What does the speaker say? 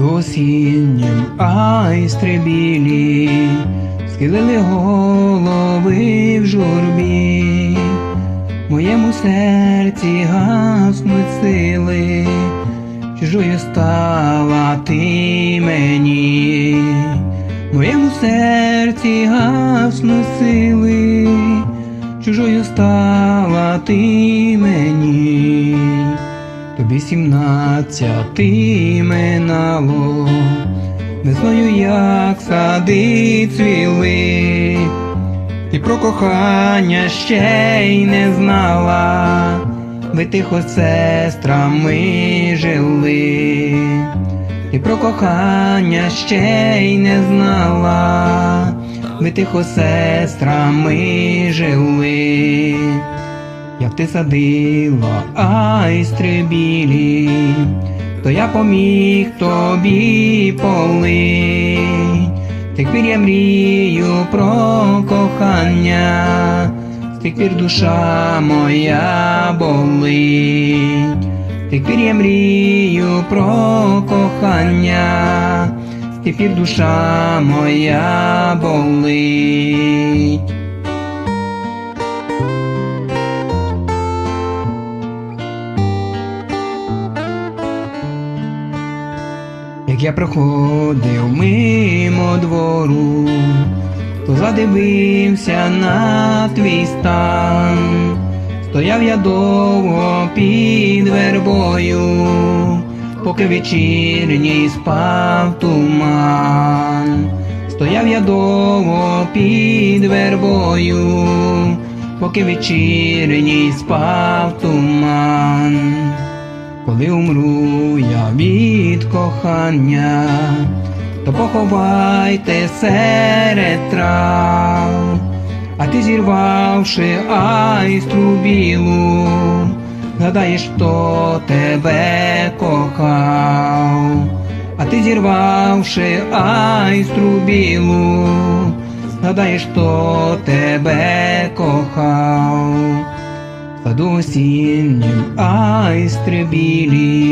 саду осіннім айстрибілі, схилили голови в журбі, моєму серці гаснуть сили, чужою стала ти мені, моєму серці гаснуть сили, чужою стала ти мені. Тобі сімнадцяти минало, весною як сади цвіли, і про кохання ще й не знала, ви тихо з сестрами жили, і про кохання ще й не знала, ви тихо з сестрами жили. Як ти садила айстри білі, то я поміг тобі полить. Тих пір я мрію про кохання, з тих пір душа моя болить, тих пір я мрію про кохання, з тих пір душа моя болить. Як я проходив мимо двору, то задивився на твій стан, стояв я довго під вербою, поки вечірній спав туман, стояв я довго під вербою, поки вечірній спав туман. Коли умру я від кохання, то поховайте серед трав, а ти зірвавши айстру білу, гадаєш, хто тебе кохав, а ти зірвавши айстру білу, гадаєш, хто тебе кохав. Саду осіннім айстри білі.